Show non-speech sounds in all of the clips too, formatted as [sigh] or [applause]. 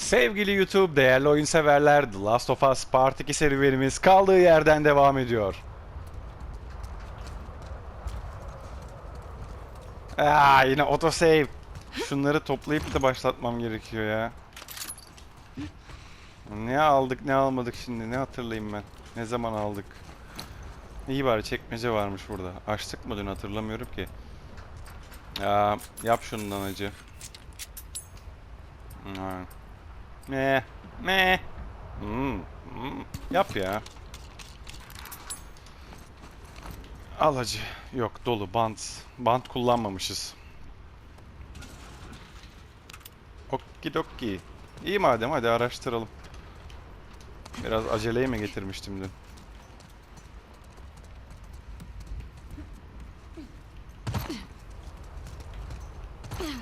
Sevgili YouTube, değerli oyun severler, The Last of Us Part 2 serüvenimiz kaldığı yerden devam ediyor. Aa, yine autosave. Şunları toplayıp da başlatmam gerekiyor ya. Ne aldık ne almadık şimdi ne hatırlayayım ben. Ne zaman aldık. İyi bari çekmece varmış burada. Açtık mı dün hatırlamıyorum ki. Aa, yap şundan acı. Ha. Me. Me. Hmm. hmm. Yap ya. Al acı. Yok dolu bant. Bant kullanmamışız. Okidoki. İyi madem hadi araştıralım. Biraz aceleye mi getirmiştim dün?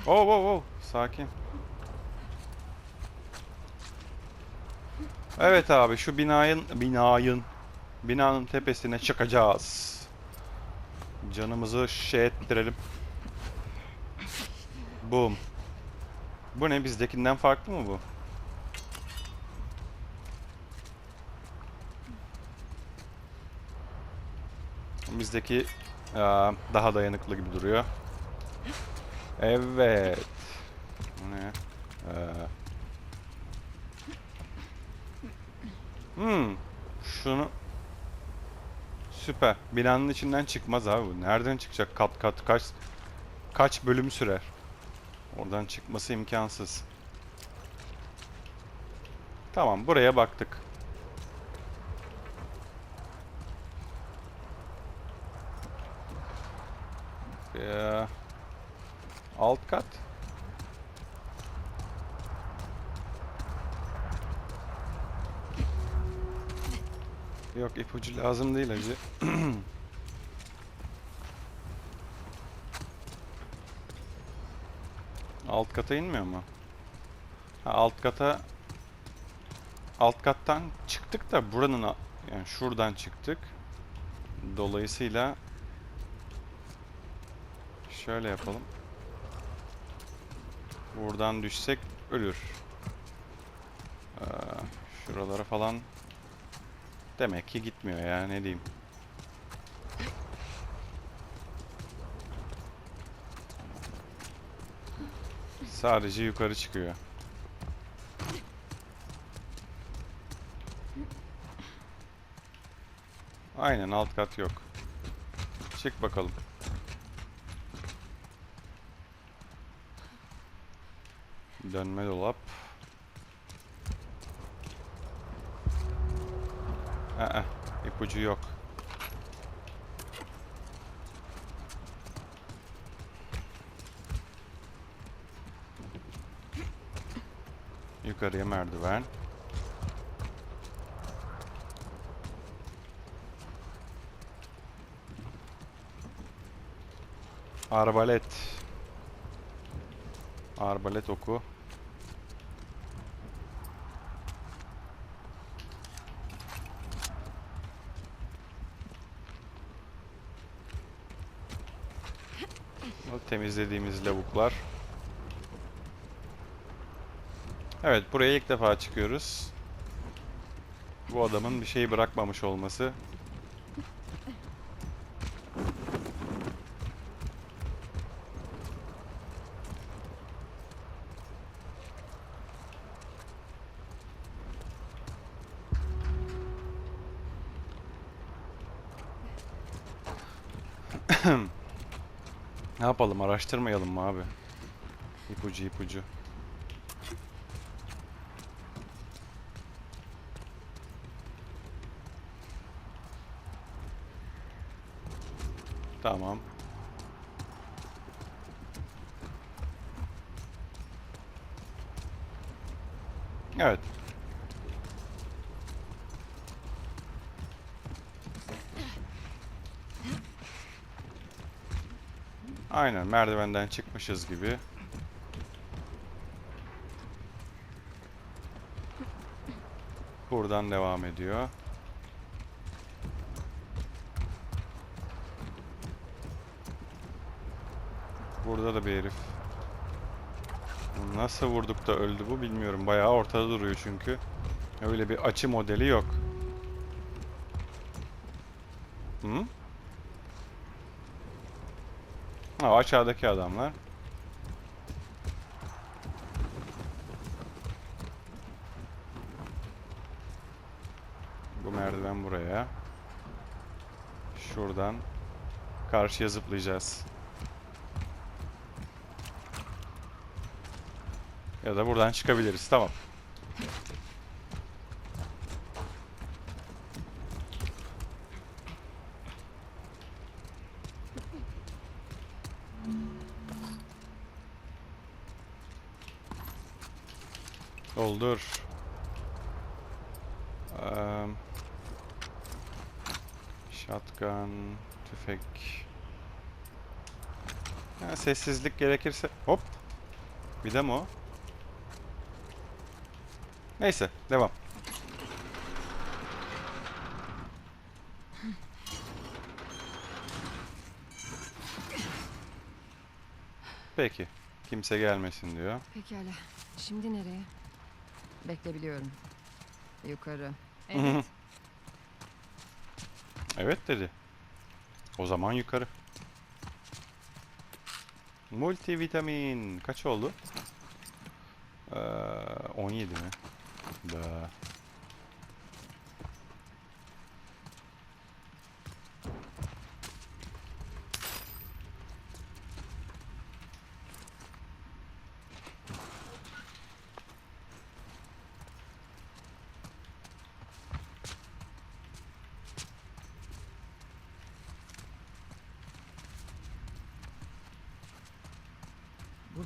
Oh oh oh sakin. Evet abi şu binayın binayın binanın tepesine çıkacağız. Canımızı şey ettirelim. Boom. Bu ne bizdekinden farklı mı bu? Bizdeki aa, daha dayanıklı gibi duruyor. Evet. Ne? Ee, Hmm. Şunu Süper. Binanın içinden çıkmaz abi bu. Nereden çıkacak kat kat kaç kaç bölüm sürer? Oradan çıkması imkansız. Tamam, buraya baktık. Ee, alt kat. Yok ipucu lazım değil acı. [clears throat] alt kata inmiyor mu? Ha, alt kata alt kattan çıktık da buranın yani şuradan çıktık. Dolayısıyla şöyle yapalım. Buradan düşsek ölür. Ee, şuralara falan Demek ki gitmiyor ya ne diyeyim. Sadece yukarı çıkıyor. Aynen alt kat yok. Çık bakalım. Dönme dolap. Aa, ipucu yok. Yukarıya merdiven. Arbalet. Arbalet oku. Temizlediğimiz lavuklar. Evet buraya ilk defa çıkıyoruz. Bu adamın bir şey bırakmamış olması. Ne yapalım araştırmayalım mı abi? İpucu ipucu. Tamam. Evet. Aynen merdivenden çıkmışız gibi. Buradan devam ediyor. Burada da bir herif. Nasıl vurduk da öldü bu bilmiyorum. Bayağı ortada duruyor çünkü. Öyle bir açı modeli yok. Hı? Ha, aşağıdaki adamlar. Bu merdiven buraya. Şuradan karşıya zıplayacağız. Ya da buradan çıkabiliriz. Tamam. Doldur. Eee, shotgun, tüfek. Ha, sessizlik gerekirse... Hop! Bir de mi o? Neyse, devam. Peki. Kimse gelmesin diyor. Pekala. Şimdi nereye? Bekleyebiliyorum. Yukarı. Evet. Evet dedi. O zaman yukarı. Multivitamin. Kaç oldu? Ee, 17 mi? Da.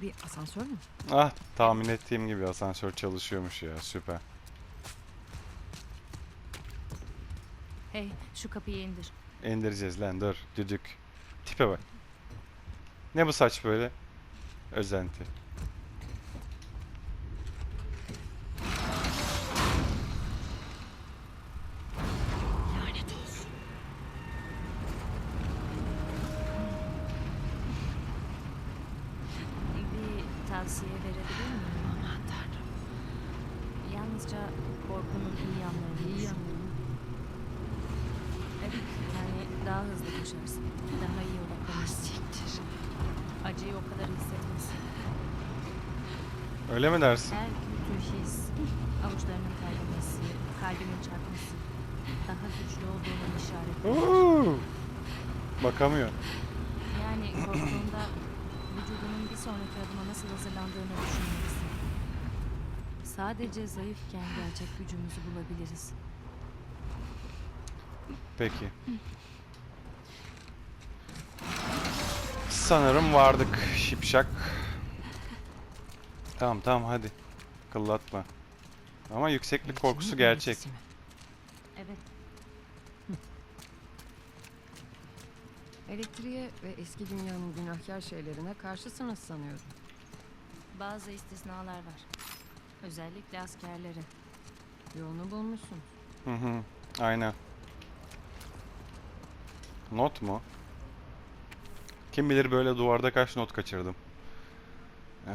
Bir asansör mü? Ah tahmin ettiğim gibi asansör çalışıyormuş ya süper. Hey, şu kapıyı indir. İndireceğiz lan dur düdük. Tipe bak. Ne bu saç böyle? Özenti. Lanet olsun. Bir tavsiye verebilir miyim? Aman tanrım. Yalnızca korkunun iyi yanlarını İyi düşün. yanlarım. Evet, yani daha hızlı koşarsın. Daha iyi Ah, odaklanırsın. siktir. Acıyı o kadar hissetmezsin. Öyle mi dersin? Her kötü his, avuçlarının terlemesi, kalbimin çarpması daha güçlü olduğunun işareti. Oo! Bakamıyor. Yani korktuğunda vücudunun bir sonraki adıma nasıl hazırlandığını düşünmelisin. Sadece zayıfken gerçek gücümüzü bulabiliriz. Peki. Sanırım vardık şipşak. Tamam tamam hadi. Kıllatma. Ama yükseklik korkusu gerçek. Evet, Elektriğe ve eski dünyanın günahkar şeylerine karşısınız sanıyordum. bazı istisnalar var. Özellikle askerlere. Yolunu bulmuşsun. Hı hı. Aynen. Not mu? Kim bilir böyle duvarda kaç not kaçırdım. Ee,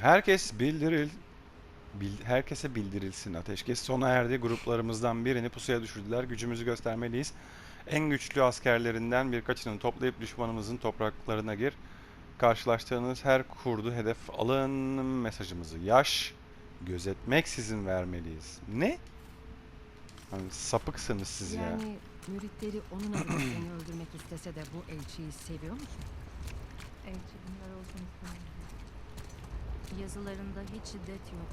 herkes bildiril bil- herkese bildirilsin. Ateşkes sona erdi. Gruplarımızdan birini pusuya düşürdüler. Gücümüzü göstermeliyiz. En güçlü askerlerinden birkaçını toplayıp düşmanımızın topraklarına gir. Karşılaştığınız her kurdu hedef alın mesajımızı yaş gözetmeksizin vermeliyiz. Ne? Hani sapıksınız siz ya. Müritleri onun adına [clears throat] seni öldürmek istese de bu elçiyi seviyor musun? Elçi bunlar olsun istemiyorum. Yazılarında hiç şiddet yok.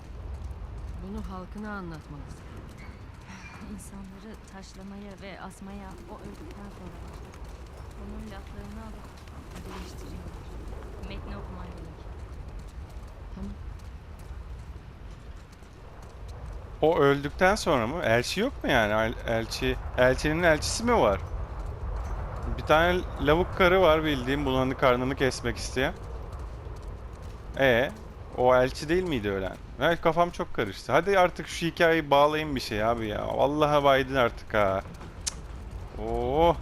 Bunu halkına anlatmalısın. [sighs] İnsanları taşlamaya ve asmaya o öldükten sonra onun laflarını alıp değiştiriyorlar. Metni okuman gerek. Tamam. O öldükten sonra mı? Elçi yok mu yani? El- Elçi, elçinin elçisi mi var? Bir tane lavuk karı var bildiğim bulanı karnını kesmek isteyen. E o elçi değil miydi ölen? Evet kafam çok karıştı. Hadi artık şu hikayeyi bağlayın bir şey abi ya. Vallahi baydın artık ha. Cık. Oo.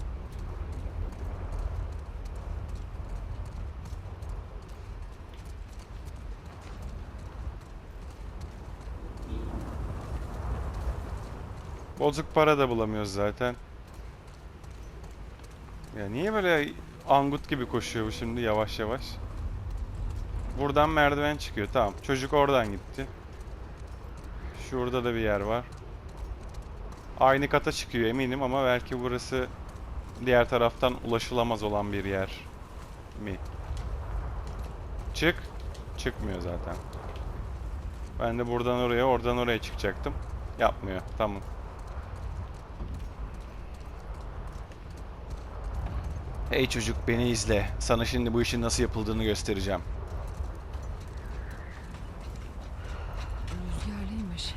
Bozuk para da bulamıyoruz zaten. Ya niye böyle angut gibi koşuyor bu şimdi yavaş yavaş? Buradan merdiven çıkıyor. Tamam. Çocuk oradan gitti. Şurada da bir yer var. Aynı kata çıkıyor eminim ama belki burası diğer taraftan ulaşılamaz olan bir yer mi? Çık. Çıkmıyor zaten. Ben de buradan oraya, oradan oraya çıkacaktım. Yapmıyor. Tamam. Hey çocuk beni izle. Sana şimdi bu işin nasıl yapıldığını göstereceğim. Rüzgarlıymış.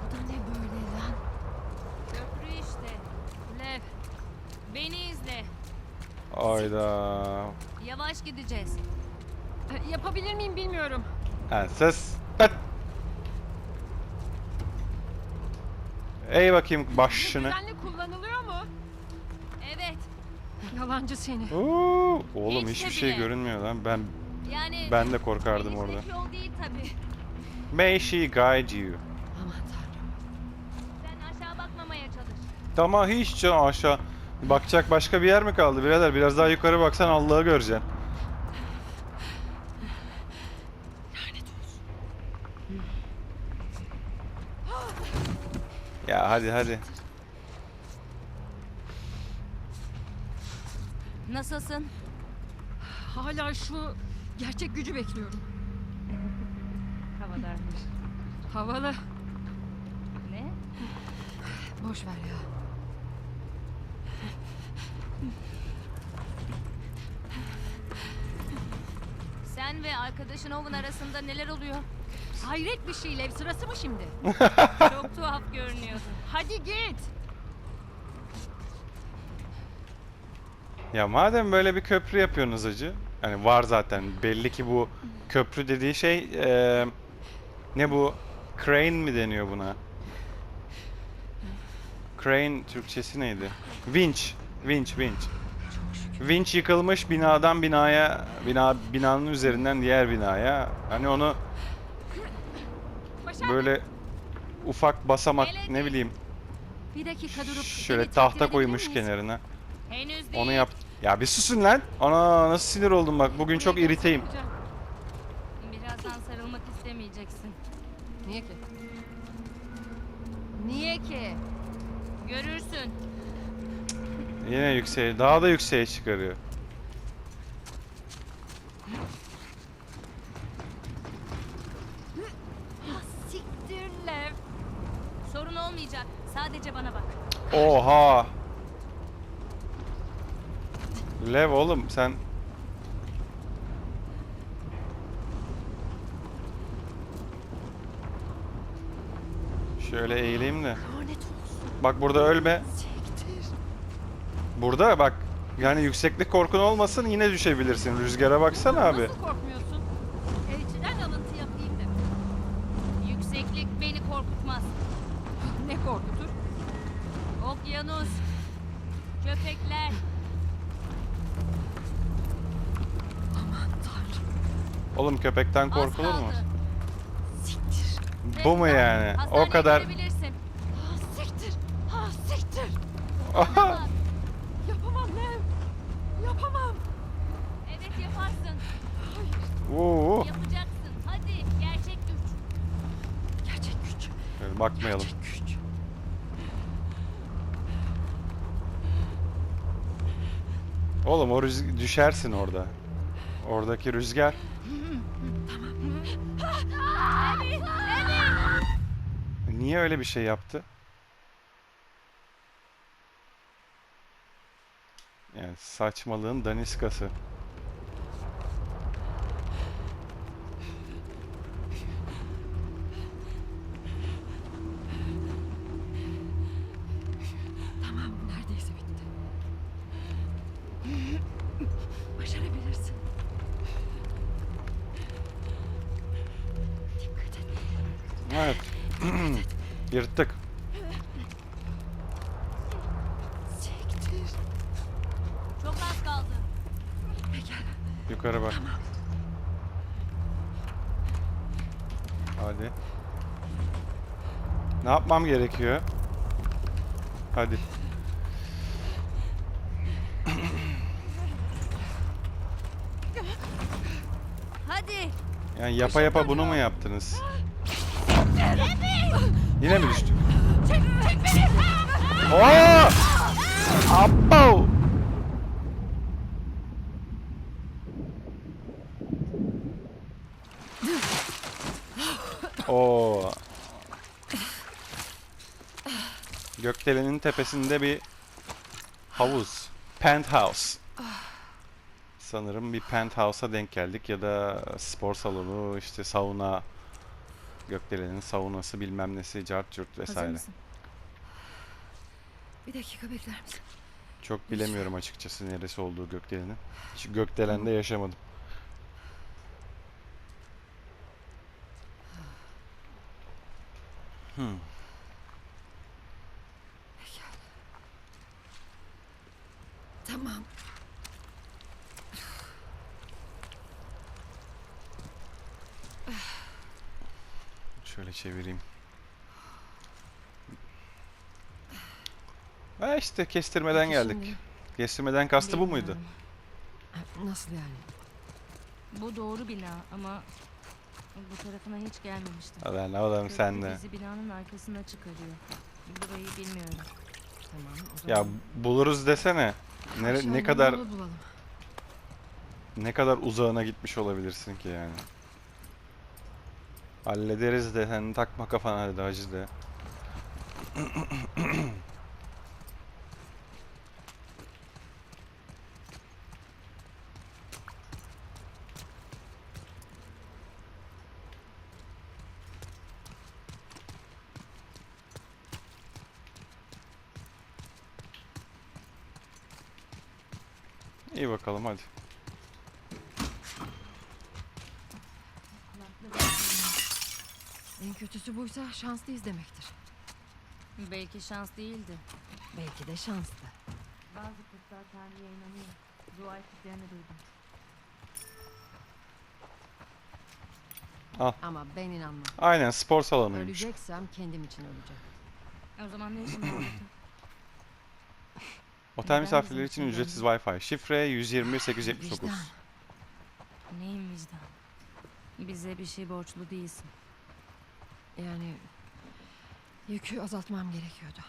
Bu da ne böyle lan? Köprü işte. Lev. Beni izle. Ayda. Yavaş gideceğiz. E, Yapabilir miyim bilmiyorum. Ha, ses. Ey bakayım başını. Düzenli kullanılıyor mu? Evet. Yalancı seni. Oo, oğlum Hiç de hiçbir şey bile. görünmüyor lan. Ben Yani ben de korkardım orada. yol değil tabii. May she guide you. Aman tanrım. Sen aşağı bakmamaya çalış. Tamam hiç canım aşağı. Bakacak başka bir yer mi kaldı birader? Biraz daha yukarı baksan Allah'ı göreceksin. Ya hadi hadi. Nasılsın? Hala şu gerçek gücü bekliyorum. Havadarmış. Havalı. Ne? Boş ver ya. Sen ve arkadaşın Owen arasında neler oluyor? Hayret bir şey Lev sırası mı şimdi? [laughs] Çok tuhaf görünüyorsun. Hadi git. Ya madem böyle bir köprü yapıyorsunuz acı. Hani var zaten belli ki bu köprü dediği şey eee, ne bu? Crane mi deniyor buna? Crane Türkçesi neydi? Winch. Winch, winch. Winch yıkılmış binadan binaya, bina binanın üzerinden diğer binaya. Hani onu. Böyle ufak basamak ne bileyim Bir dakika durup şöyle tahta koymuş kenarına. Henüz değil. Onu yap. Ya bir susun lan. Ana nasıl sinir oldum bak. Bugün çok iriteyim. Birazdan sarılmak istemeyeceksin. Niye ki? Niye ki? Görürsün. Yine yükseğe, daha da yükseğe çıkarıyor. Siktir Lev. Sorun olmayacak. Sadece bana bak. Oha. Lev oğlum sen Şöyle eğileyim de. Bak burada ölme. Burada bak. Yani yükseklik korkun olmasın yine düşebilirsin. Rüzgara baksana abi. Nasıl korkmuyorsun? Elçiden alıntı yapayım da. Yükseklik beni korkutmaz. Ne korkutur? Okyanus. Köpekler. Aman tanrım. Oğlum köpekten korkulur mu? Siktir. Bu mu yani? O hastaneye kadar. gidebilirsin. Ha siktir. Ha siktir. Aha. [laughs] Yapamam Lev. Yapamam. Evet yaparsın. Hayır. Oo. Yapacaksın. Hadi. Gerçek güç. Gerçek güç. Şöyle bakmayalım. Gerçek güç. Oğlum o rüz- düşersin orada. Oradaki rüzgar. Niye öyle bir şey yaptı? Yani saçmalığın daniskası. Yırttık. Siktir. Çok az kaldı. Pekala. Yukarı bak. Hadi. Ne yapmam gerekiyor? Hadi. Hadi. Yani yapa yapa bunu mu yaptınız? Yine mi düştük? Oo! Abo! Oo. Gökdelenin tepesinde bir havuz. Penthouse. Sanırım bir penthouse'a denk geldik ya da spor salonu, işte sauna, Gökdelenin saunası bilmem nesi, cart curt vesaire. Bir dakika bekler misin? Çok bilemiyorum açıkçası neresi olduğu Gökdelen'in. Hiç Gökdelen'de yaşamadım. Hmm. Tamam. Şöyle çevireyim. Ha işte kestirmeden Peki geldik. şimdi- Kestirmeden kastı bu muydu? Bilmiyorum. Nasıl yani? Bu doğru bina ama bu tarafına hiç gelmemiştim. Lan oğlum Köprü sen de. Bizi binanın arkasına çıkarıyor. Burayı bilmiyorum. Tamam o Ya buluruz desene. Nere, ne kadar yolu bulalım. ne kadar uzağına gitmiş olabilirsin ki yani. Hallederiz de sen takma kafana hadi hacı de. İyi bakalım hadi. En kötüsü buysa şanslıyız demektir. Belki şans değildi. Belki de şanslı. Bazı kutlar Tanrı'ya inanıyor. Dua ettiklerini duydum. Ama ben inanmam. Aynen spor salonuymuş. Öleceksem kendim için öleceğim. O zaman ne işin var burada? Otel misafirleri için ücretsiz Wi-Fi. Şifre 120 Vicdan. Neyin vicdan? Bize bir şey borçlu değilsin. Yani yükü azaltmam gerekiyordu.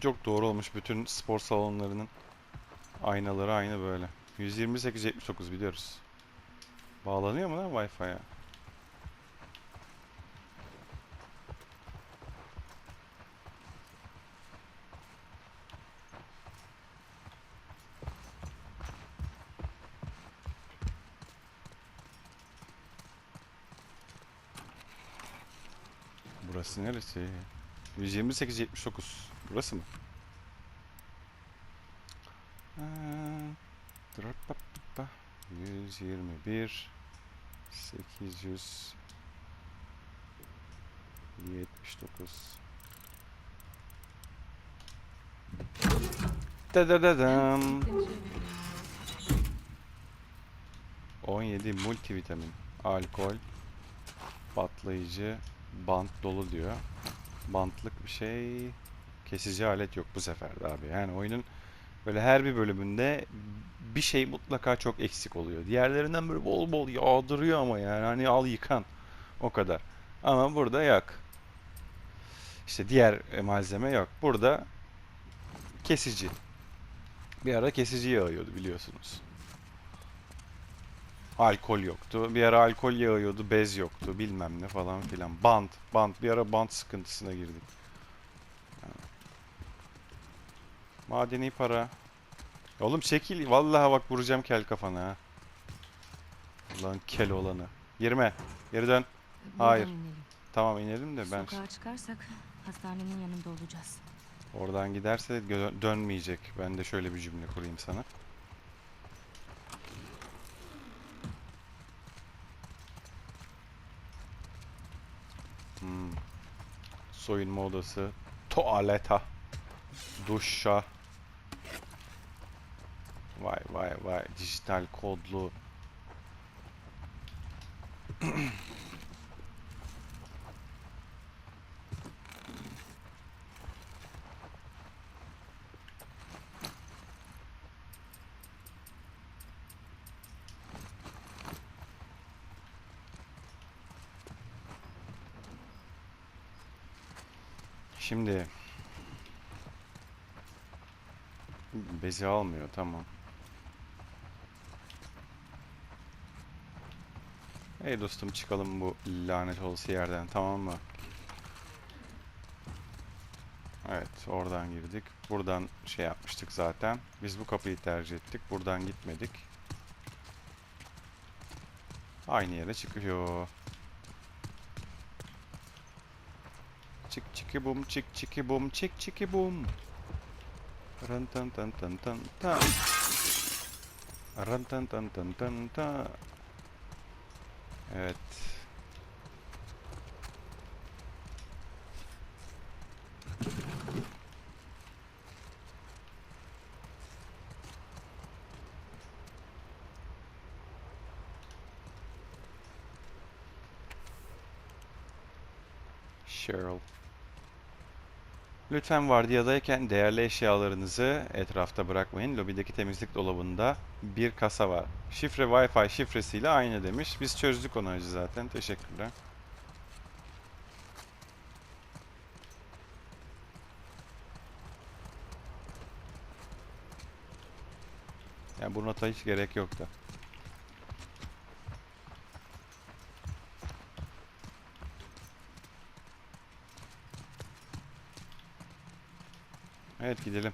Çok doğru olmuş. Bütün spor salonlarının aynaları aynı böyle. 128-79 biliyoruz. Bağlanıyor mu lan Wi-Fi'ye? Neresi? 128-79. Burası mı? Dırapapapa, 121 800 79 Da da da dam. 17 multivitamin, alkol, patlayıcı, bant dolu diyor. Bantlık bir şey, kesici alet yok bu sefer de abi. Yani oyunun böyle her bir bölümünde bir şey mutlaka çok eksik oluyor. Diğerlerinden böyle bol bol yağdırıyor ama yani hani al yıkan o kadar. Ama burada yok. İşte diğer e, malzeme yok. Burada kesici. Bir ara kesici yağıyordu biliyorsunuz. Alkol yoktu. Bir ara alkol yağıyordu, bez yoktu, bilmem ne falan filan. Bant, bant. Bir ara bant sıkıntısına girdik. Madeni para. Oğlum çekil. Vallahi bak vuracağım kel kafana ha. Kel olanı. Girme. Geri dön. Hayır. Tamam inelim de ben Sokağa çıkarsak hastanenin yanında olacağız. oradan giderse gö- dönmeyecek. Ben de şöyle bir cümle kurayım sana. Hmm. Soyunma odası, Tuvaleta. Duşa. Vay vay vay. Dijital kodlu. Şimdi bezi almıyor tamam. Hey dostum çıkalım bu lanet olası yerden tamam mı? Evet oradan girdik. Buradan şey yapmıştık zaten. Biz bu kapıyı tercih ettik. Buradan gitmedik. Aynı yere çıkıyor. Çık çiki bum çık çiki bum çık çiki bum. Rın tın tın tın tın ta. Rın tın tın tın tın ta. Evet. Cheryl. Lütfen vardiyadayken değerli eşyalarınızı etrafta bırakmayın. Lobideki temizlik dolabında bir kasa var. Şifre Wi-Fi şifresiyle aynı demiş. Biz çözdük onu hacı zaten. Teşekkürler. Yani bu nota hiç gerek yoktu. Evet gidelim.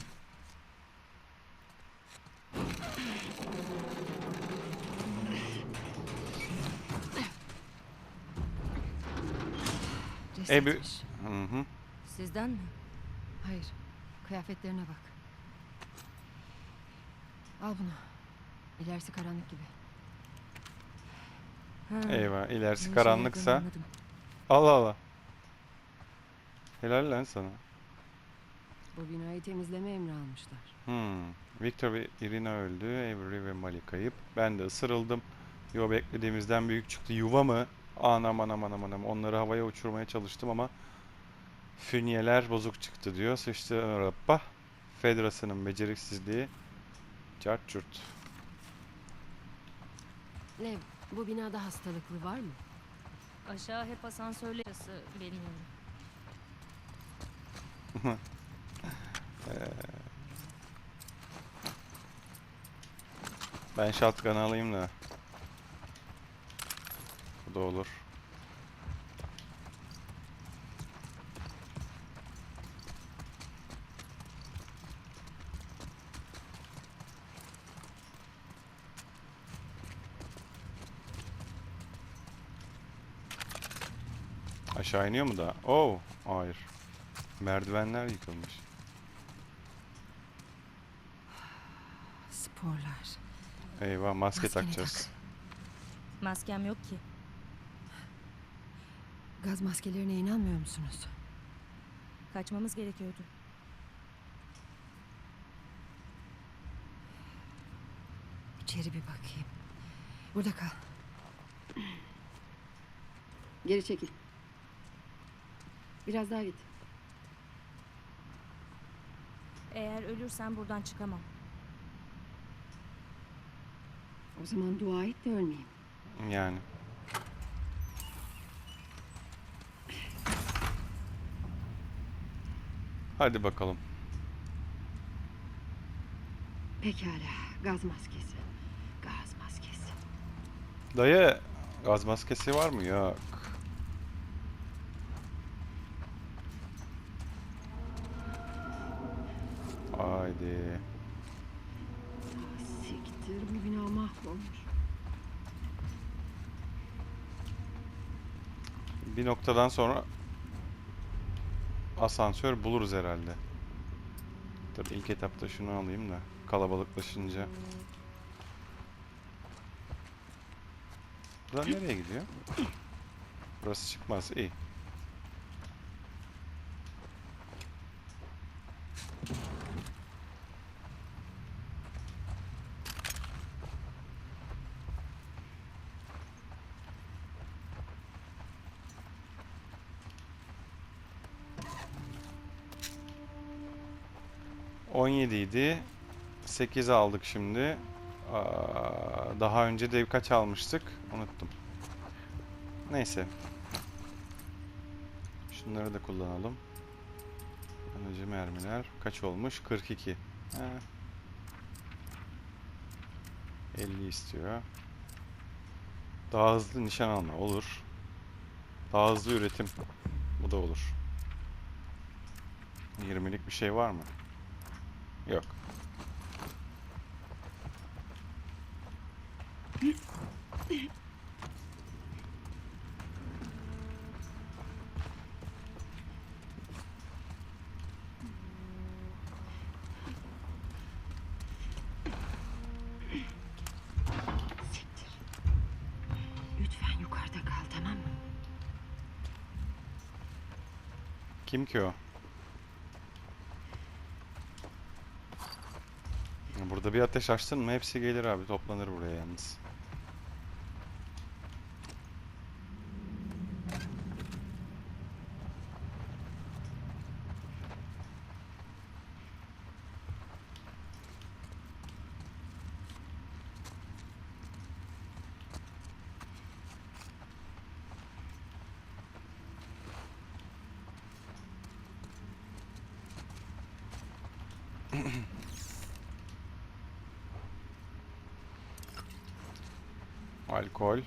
E, Cesetmiş. Hı hı. Sizden mi? Hayır. Kıyafetlerine bak. Al bunu. İlerisi karanlık gibi. Ha, Eyvah ilerisi karanlıksa. anladım. Allah Allah. Helal lan sana. Bu binayı temizleme emri almışlar. Hmm. Victor ve Irina öldü. Avery ve Mali kayıp. Ben de ısırıldım. Yo beklediğimizden büyük çıktı. Yuva mı? Anam anam anam anam. Onları havaya uçurmaya çalıştım ama fünyeler bozuk çıktı diyor. Sıçtı Rabba. Fedrası'nın beceriksizliği. Cart curt. Lev, bu binada hastalıklı var mı? Aşağı hep asansörle arası bilmiyorum. [laughs] Ben shotgun alayım da. Bu da olur. Aşağı iniyor mu da? Oh, hayır. Merdivenler yıkılmış. Sporlar. Eyvah maske Maskeni takacağız. tak. Maskem yok ki. Gaz maskelerine inanmıyor musunuz? Kaçmamız gerekiyordu. İçeri bir bakayım. Burada kal. Geri çekil. Biraz daha git. Eğer ölürsem buradan çıkamam. O zaman dua et de ölmeyeyim. Yani. Hadi bakalım. Pekala. Gaz maskesi. Gaz maskesi. Dayı gaz maskesi var mı? Yok. Haydi. Siktir bu bina mahvolmuş. Bir noktadan sonra asansör buluruz herhalde. Dur ilk etapta şunu alayım da kalabalıklaşınca. Buradan nereye gidiyor? Burası çıkmaz. iyi. 17 idi. 8 aldık şimdi. Daha önce de kaç almıştık? Unuttum. Neyse. Şunları da kullanalım. Yanıcı mermiler. Kaç olmuş? 42. He. 50 istiyor. Daha hızlı nişan alma olur. Daha hızlı üretim. Bu da olur. 20'lik bir şey var mı? Yok. Bir ateş açtın mı hepsi gelir abi toplanır buraya yalnız. [clears throat] Alkol.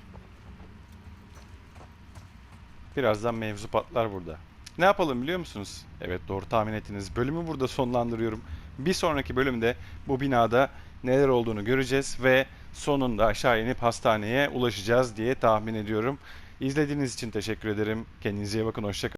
Birazdan mevzu patlar burada. Ne yapalım biliyor musunuz? Evet doğru tahmin ettiniz. Bölümü burada sonlandırıyorum. Bir sonraki bölümde bu binada neler olduğunu göreceğiz ve sonunda aşağı inip hastaneye ulaşacağız diye tahmin ediyorum. İzlediğiniz için teşekkür ederim. Kendinize iyi bakın. Hoşçakalın.